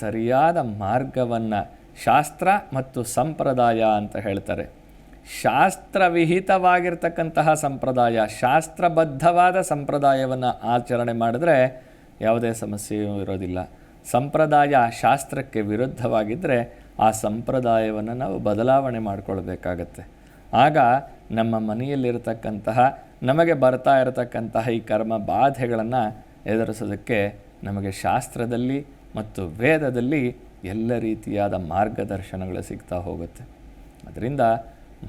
ಸರಿಯಾದ ಮಾರ್ಗವನ್ನು ಶಾಸ್ತ್ರ ಮತ್ತು ಸಂಪ್ರದಾಯ ಅಂತ ಹೇಳ್ತಾರೆ. ಶಾಸ್ತ್ರವಿಹಿತವಾಗಿರ್ತಕ್ಕಂತಹ ಸಂಪ್ರದಾಯ, ಶಾಸ್ತ್ರಬದ್ಧವಾದ ಸಂಪ್ರದಾಯವನ್ನು ಆಚರಣೆ ಮಾಡಿದ್ರೆ ಯಾವುದೇ ಸಮಸ್ಯೆಯೂ ಇರೋದಿಲ್ಲ. ಸಂಪ್ರದಾಯ ಶಾಸ್ತ್ರಕ್ಕೆ ವಿರುದ್ಧವಾಗಿದ್ದರೆ ಆ ಸಂಪ್ರದಾಯವನ್ನು ನಾವು ಬದಲಾವಣೆ ಮಾಡಿಕೊಳ್ಬೇಕಾಗತ್ತೆ. ಆಗ ನಮ್ಮ ಮನೆಯಲ್ಲಿರತಕ್ಕಂತಹ, ನಮಗೆ ಬರ್ತಾ ಇರತಕ್ಕಂತಹ ಈ ಕರ್ಮ ಬಾಧೆಗಳನ್ನು ಎದುರಿಸೋದಕ್ಕೆ ನಮಗೆ ಶಾಸ್ತ್ರದಲ್ಲಿ ಮತ್ತು ವೇದದಲ್ಲಿ ಎಲ್ಲ ರೀತಿಯಾದ ಮಾರ್ಗದರ್ಶನಗಳು ಸಿಗ್ತಾ ಹೋಗುತ್ತೆ. ಅದರಿಂದ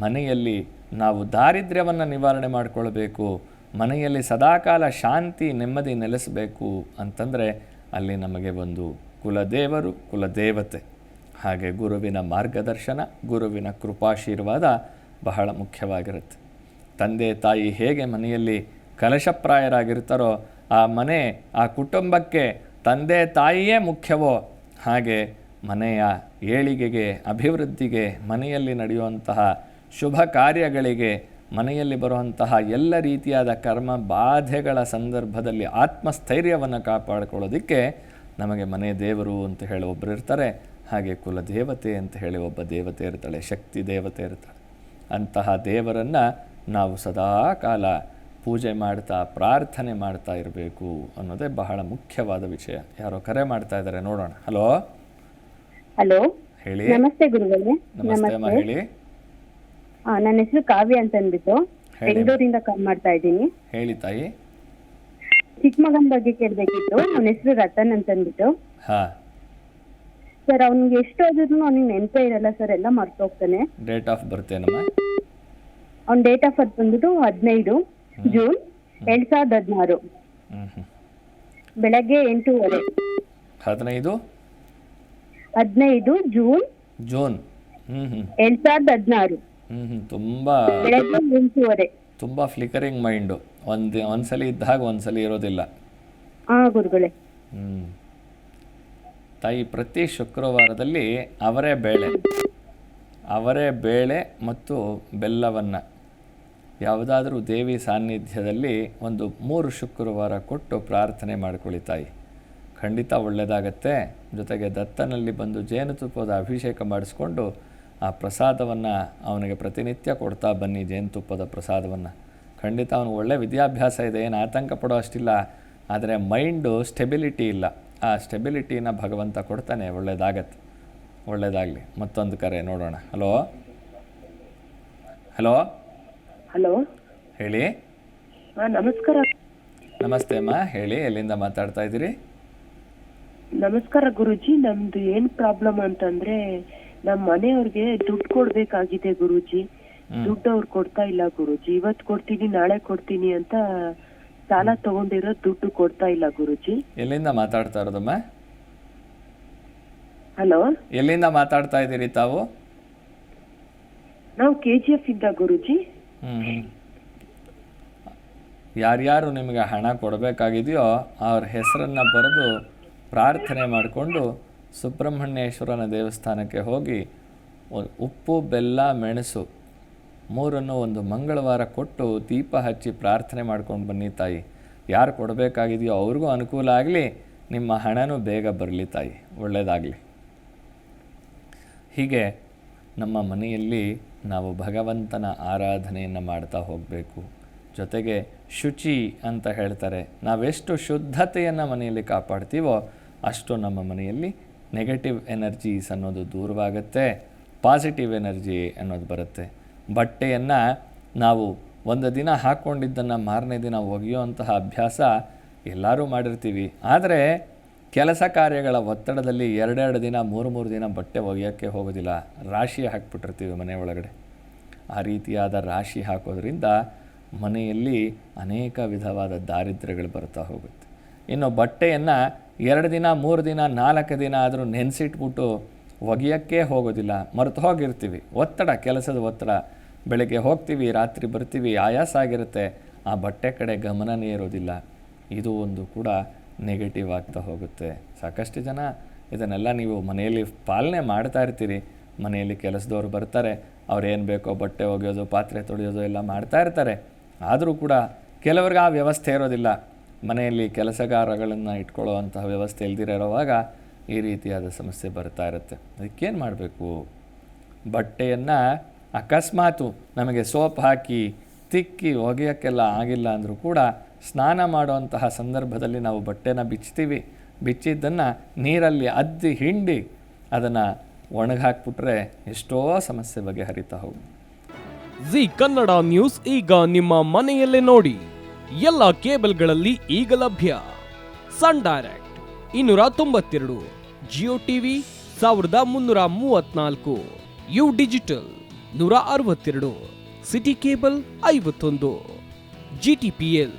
ಮನೆಯಲ್ಲಿ ನಾವು ದಾರಿದ್ರ್ಯವನ್ನು ನಿವಾರಣೆ ಮಾಡಿಕೊಳ್ಬೇಕು, ಮನೆಯಲ್ಲಿ ಸದಾಕಾಲ ಶಾಂತಿ, ನೆಮ್ಮದಿ ನೆಲೆಸಬೇಕು ಅಂತಂದರೆ ಅಲ್ಲಿ ನಮಗೆ ಒಂದು ಕುಲದೇವರು, ಕುಲದೇವತೆ. ಹಾಗೆ ಗುರುವಿನ ಮಾರ್ಗದರ್ಶನ, ಗುರುವಿನ ಕೃಪಾಶೀರ್ವಾದ ಬಹಳ ಮುಖ್ಯವಾಗಿರುತ್ತೆ. ತಂದೆ, ತಾಯಿ ಹೇಗೆ ಮನೆಯಲ್ಲಿ ಕಲಶಪ್ರಾಯರಾಗಿರ್ತಾರೋ ಆ ಮನೆ, ಆ ಕುಟುಂಬಕ್ಕೆ ತಂದೆ ತಾಯಿಯೇ ಮುಖ್ಯವೋ? ಹಾಗೆ ಮನೆಯ ಏಳಿಗೆಗೆ, ಅಭಿವೃದ್ಧಿಗೆ, ಮನೆಯಲ್ಲಿ ನಡೆಯುವಂತಹ ಶುಭ ಕಾರ್ಯಗಳಿಗೆ, ಮನೆಯಲ್ಲಿ ಬರುವಂತಹ ಎಲ್ಲ ರೀತಿಯಾದ ಕರ್ಮ ಬಾಧೆಗಳ ಸಂದರ್ಭದಲ್ಲಿ ಆತ್ಮಸ್ಥೈರ್ಯವನ್ನು ಕಾಪಾಡಿಕೊಳ್ಳೋದಕ್ಕೆ ನಮಗೆ ಮನೆ ದೇವರು ಅಂತ ಹೇಳಿ ಒಬ್ಬರು ಇರ್ತಾರೆ. ಹಾಗೆ ಕುಲದೇವತೆ ಅಂತ ಹೇಳಿ ಒಬ್ಬ ದೇವತೆ ಇರ್ತಾಳೆ, ಶಕ್ತಿ ದೇವತೆ ಇರ್ತಾಳೆ. ಅಂತಹ ದೇವರನ್ನು ನಾವು ಸದಾ ಕಾಲ ಪೂಜೆ ಮಾಡ್ತಾ ಪ್ರಾರ್ಥನೆ ಮಾಡ್ತಾ ಇರಬೇಕು ಅನ್ನೋದೇ ಬಹಳ ಮುಖ್ಯವಾದ ವಿಷಯ. ಯಾರೋ ಕರೆ ಮಾಡ್ತಾ ಇದ್ದಾರೆ ನೋಡೋಣ. ಹಲೋ? ಹಲೋ? ಹೇಳಿ. ನಮಸ್ತೆ ಗುರುಗಳೇ. ನಮಸ್ತೆ ಅಮ್ಮ ಹೇಳಿ ನನ್ನ ಹೆಸರು ಕಾವ್ಯ ಅಂತ ಅಂದ್ಬಿಟ್ಟು. ಬೆಂಗಳೂರಿಂದ ಕಾಲ್ ಮಾಡ್ತಾ ಇದ್ದೀನಿ. ಹೇಳಿ ತಾಯಿ. ಚಿಕ್ಕ ಮಗನ ಬಗ್ಗೆ ಕೇಳ್ಬೇಕಿತ್ತು. ನನ್ನ ಹೆಸರು ರತನ್ ಅಂತ ಅಂದ್ಬಿಟ್ಟು ಹಾ. ಸರ್ ಅವ್ನಿಗೆ ಎಷ್ಟು ಓದಿದ್ರು ಅವ್ನಿಗೆ ನೆನಪೇ ಇರಲ್ಲ ಸರ್ ಎಲ್ಲ ಮರ್ತೋಗ್ತಾನೆ ಡೇಟ್ ಆಫ್ ಬರ್ತೇನಮ್ಮ ಅವ್ನ ಡೇಟ್ ಆಫ್ ಬರ್ತ್ ಬಂದ್ಬಿಟ್ಟು ಹದಿನೈದು. ಜೂನ್ ಎರಡ್ ಸಾವಿರದ ಹದಿನಾರು. ಬೆಳಗ್ಗೆ ಎಂಟೂವರೆ. ಹದಿನೈದು? ಹದಿನೈದು ಜೂನ್ ಜೂನ್. ಎರಡ್ ಸಾವಿರದ ಹದಿನಾರು. ತುಂಬಾ ಬೆಳಗ್ಗೆ ಎಂಟೂವರೆ. ತುಂಬಾ ಫ್ಲಿಕರಿಂಗ್ ಮೈಂಡ್ ಒಂದ್ ಒಂದ್ಸಲಿ ಇದ್ದಾಗ ಒಂದ್ಸಲಿ ಇರೋದಿಲ್ಲ. ಹಾ ಗುರುಗಳೇ. ತಾಯಿ ಪ್ರತಿ ಶುಕ್ರವಾರದಲ್ಲಿ ಅವರೇ ಬೇಳೆ. ಅವರೇ ಬೇಳೆ ಮತ್ತು ಬೆಲ್ಲವನ್ನು. ಯಾವುದಾದ್ರೂ ದೇವಿ ಸಾನ್ನಿಧ್ಯದಲ್ಲಿ ಒಂದು ಮೂರು ಶುಕ್ರವಾರ ಕೊಟ್ಟು ಪ್ರಾರ್ಥನೆ ಮಾಡಿಕೊಳ್ಳಿ ತಾಯಿ ಖಂಡಿತ ಒಳ್ಳೆಯದಾಗತ್ತೆ. ಜೊತೆಗೆ ದತ್ತನಲ್ಲಿ ಬಂದು ಜೇನುತುಪ್ಪದ ಅಭಿಷೇಕ ಮಾಡಿಸ್ಕೊಂಡು ಆ ಪ್ರಸಾದವನ್ನು ಅವನಿಗೆ ಪ್ರತಿನಿತ್ಯ ಕೊಡ್ತಾ ಬನ್ನಿ ಜೇನುತುಪ್ಪದ ಪ್ರಸಾದವನ್ನು. ಖಂಡಿತ ಅವನು ಒಳ್ಳೆಯ ವಿದ್ಯಾಭ್ಯಾಸ ಇದೆ, ಏನು ಆತಂಕ ಪಡೋ ಅಷ್ಟಿಲ್ಲ. ಆದರೆ ಮೈಂಡು ಸ್ಟೆಬಿಲಿಟಿ ಇಲ್ಲ. ಆ ಸ್ಟೆಬಿಲಿಟಿನ ಭಗವಂತ ಕೊಡ್ತಾನೆ, ಒಳ್ಳೆಯದಾಗತ್ತೆ. ಒಳ್ಳೆಯದಾಗಲಿ. ಮತ್ತೊಂದು ಕರೆ ನೋಡೋಣ. ಹಲೋ? ಹಲೋ? ಹಲೋ. ಹೇಳಿ. ಹಾ ನಮಸ್ಕಾರ. ನಮಸ್ತೆ ಅಮ್ಮ ಹೇಳಿ ಎಲ್ಲಿಂದ ಮಾತಾಡ್ತಾ ಇದ್ದೀರಿ? ನಮಸ್ಕಾರ ಗುರುಜಿ ನಮ್ದು ಏನ್ ಪ್ರಾಬ್ಲಮ್ ಅಂತಂದ್ರೆ ನಮ್ ಮನೆಯವ್ರಿಗೆ ದುಡ್ಡು ಕೊಡ್ಬೇಕಾಗಿದೆ ಗುರುಜಿ. ದುಡ್ಡು ಅವ್ರು ಕೊಡ್ತಾ ಇಲ್ಲ ಗುರುಜಿ. ಇವತ್ ಕೊಡ್ತೀನಿ ನಾಳೆ ಕೊಡ್ತೀನಿ ಅಂತ ಸಾಲ ತಗೊಂಡಿರೋ ದುಡ್ಡು ಕೊಡ್ತಾ ಇಲ್ಲ ಗುರುಜಿ. ಎಲ್ಲಿಂದ ಮಾತಾಡ್ತಾ ಇರೋದಮ್ಮ ಹಲೋ. ಎಲ್ಲಿಂದ ಮಾತಾಡ್ತಾ ಇದ್ದೀರಿ ತಾವು? ನಾವು ಕೆ ಜಿ ಎಫ್ ಇದ್ದ ಗುರುಜಿ. ಯಾರ್ಯಾರು ನಿಮಗೆ ಹಣ ಕೊಡಬೇಕಾಗಿದೆಯೋ ಅವ್ರ ಹೆಸರನ್ನು ಬರೆದು ಪ್ರಾರ್ಥನೆ ಮಾಡಿಕೊಂಡು ಸುಬ್ರಹ್ಮಣ್ಯೇಶ್ವರನ ದೇವಸ್ಥಾನಕ್ಕೆ ಹೋಗಿ ಉಪ್ಪು, ಬೆಲ್ಲ, ಮೆಣಸು ಮೂರನ್ನು ಒಂದು ಮಂಗಳವಾರ ಕೊಟ್ಟು ದೀಪ ಹಚ್ಚಿ ಪ್ರಾರ್ಥನೆ ಮಾಡ್ಕೊಂಡು ಬನ್ನಿ ತಾಯಿ. ಯಾರು ಕೊಡಬೇಕಾಗಿದೆಯೋ ಅವ್ರಿಗೂ ಅನುಕೂಲ ಆಗಲಿ, ನಿಮ್ಮ ಹಣನೂ ಬೇಗ ಬರಲಿ ತಾಯಿ. ಒಳ್ಳೆಯದಾಗಲಿ ಹೀಗೆ ನಮ್ಮ ಮನೆಯಲ್ಲಿ ನಾವು ಭಗವಂತನ ಆರಾಧನೆಯನ್ನು ಮಾಡ್ತಾ ಹೋಗಬೇಕು. ಜೊತೆಗೆ ಶುಚಿ ಅಂತ ಹೇಳ್ತಾರೆ. ನಾವೆಷ್ಟು ಶುದ್ಧತೆಯನ್ನು ಮನೆಯಲ್ಲಿ ಕಾಪಾಡ್ತೀವೋ ಅಷ್ಟು ನಮ್ಮ ಮನೆಯಲ್ಲಿ ನೆಗೆಟಿವ್ ಎನರ್ಜೀಸ್ ಅನ್ನೋದು ದೂರವಾಗುತ್ತೆ ಪಾಸಿಟಿವ್ ಎನರ್ಜಿ ಅನ್ನೋದು ಬರುತ್ತೆ. ಬಟ್ಟೆಯನ್ನು ನಾವು ಒಂದು ದಿನ ಹಾಕ್ಕೊಂಡಿದ್ದನ್ನು ಮಾರನೇ ದಿನ ಒಗೆಯುವಂತಹ ಅಭ್ಯಾಸ ಎಲ್ಲರೂ ಮಾಡಿರ್ತೀವಿ. ಆದರೆ ಕೆಲಸ ಕಾರ್ಯಗಳ ಒತ್ತಡದಲ್ಲಿ ಎರಡೆರಡು ದಿನ, ಮೂರು ಮೂರು ದಿನ ಬಟ್ಟೆ ಒಗೆಯೋಕ್ಕೆ ಹೋಗೋದಿಲ್ಲ. ರಾಶಿ ಹಾಕ್ಬಿಟ್ಟಿರ್ತೀವಿ ಮನೆ ಒಳಗಡೆ. ಆ ರೀತಿಯಾದ ರಾಶಿ ಹಾಕೋದ್ರಿಂದ ಮನೆಯಲ್ಲಿ ಅನೇಕ ವಿಧವಾದ ದಾರಿದ್ರ್ಯಗಳು ಬರ್ತಾ ಹೋಗುತ್ತೆ. ಇನ್ನು ಬಟ್ಟೆಯನ್ನು ಎರಡು ದಿನ, ಮೂರು ದಿನ, ನಾಲ್ಕು ದಿನ ಆದರೂ ನೆನೆಸಿಟ್ಬಿಟ್ಟು ಒಗೆಯೋಕ್ಕೇ ಹೋಗೋದಿಲ್ಲ. ಮರೆತು ಹೋಗಿರ್ತೀವಿ. ಒತ್ತಡ, ಕೆಲಸದ ಒತ್ತಡ. ಬೆಳಗ್ಗೆ ಹೋಗ್ತೀವಿ, ರಾತ್ರಿ ಬರ್ತೀವಿ, ಆಯಾಸ ಆಗಿರುತ್ತೆ. ಆ ಬಟ್ಟೆ ಕಡೆ ಗಮನನೇ ಇರೋದಿಲ್ಲ. ಇದು ಒಂದು ಕೂಡ ನೆಗೆಟಿವ್ ಆಗ್ತಾ ಹೋಗುತ್ತೆ. ಸಾಕಷ್ಟು ಜನ ಇದನ್ನೆಲ್ಲ ನೀವು ಮನೆಯಲ್ಲಿ ಪಾಲನೆ ಮಾಡ್ತಾ ಇರ್ತೀರಿ. ಮನೆಯಲ್ಲಿ ಕೆಲಸದವ್ರು ಬರ್ತಾರೆ, ಅವ್ರೇನು ಬೇಕೋ ಬಟ್ಟೆ ಒಗೆಯೋದು, ಪಾತ್ರೆ ತೊಳೆಯೋದು ಎಲ್ಲ ಮಾಡ್ತಾ ಇರ್ತಾರೆ. ಆದರೂ ಕೂಡ ಕೆಲವ್ರಿಗೆ ಆ ವ್ಯವಸ್ಥೆ ಇರೋದಿಲ್ಲ. ಮನೆಯಲ್ಲಿ ಕೆಲಸಗಾರಗಳನ್ನು ಇಟ್ಕೊಳ್ಳುವಂತಹ ವ್ಯವಸ್ಥೆ ಇಲ್ದಿರೋವಾಗ ಈ ರೀತಿಯಾದ ಸಮಸ್ಯೆ ಬರ್ತಾ ಇರುತ್ತೆ. ಅದಕ್ಕೇನು ಮಾಡಬೇಕು? ಬಟ್ಟೆಯನ್ನು ಅಕಸ್ಮಾತು ನಮಗೆ ಸೋಪ್ ಹಾಕಿ ತಿಕ್ಕಿ ಒಗೆಯೋಕ್ಕೆಲ್ಲ ಆಗಿಲ್ಲ ಅಂದರೂ ಕೂಡ ಸ್ನಾನ ಮಾಡುವಂತಹ ಸಂದರ್ಭದಲ್ಲಿ ನಾವು ಬಟ್ಟೆನ ಬಿಚ್ತೀವಿ. ಬಿಚ್ಚಿದ್ದನ್ನು ನೀರಲ್ಲಿ ಅದ್ದಿ ಹಿಂಡಿ ಅದನ್ನು ಒಣಗಾಕ್ಬಿಟ್ರೆ ಎಷ್ಟೋ ಸಮಸ್ಯೆ ಬಗೆಹರಿತಾ ಹೋಗಿ ಜಿ ಕನ್ನಡ ನ್ಯೂಸ್ ಈಗ ನಿಮ್ಮ ಮನೆಯಲ್ಲೇ ನೋಡಿ. ಎಲ್ಲ ಕೇಬಲ್ಗಳಲ್ಲಿ ಈಗ ಲಭ್ಯ. ಸನ್ ಡೈರೆಕ್ಟ್ ಇನ್ನೂರ ತೊಂಬತ್ತೆರಡು, ಜಿಯೋ ಟಿವಿ ಸಾವಿರದ ಮುನ್ನೂರ ಮೂವತ್ನಾಲ್ಕು, ಯು ಡಿಜಿಟಲ್ ನೂರ ಅರವತ್ತೆರಡು, ಸಿಟಿ ಕೇಬಲ್ ಐವತ್ತೊಂದು, ಜಿ ಟಿ ಪಿ ಎಲ್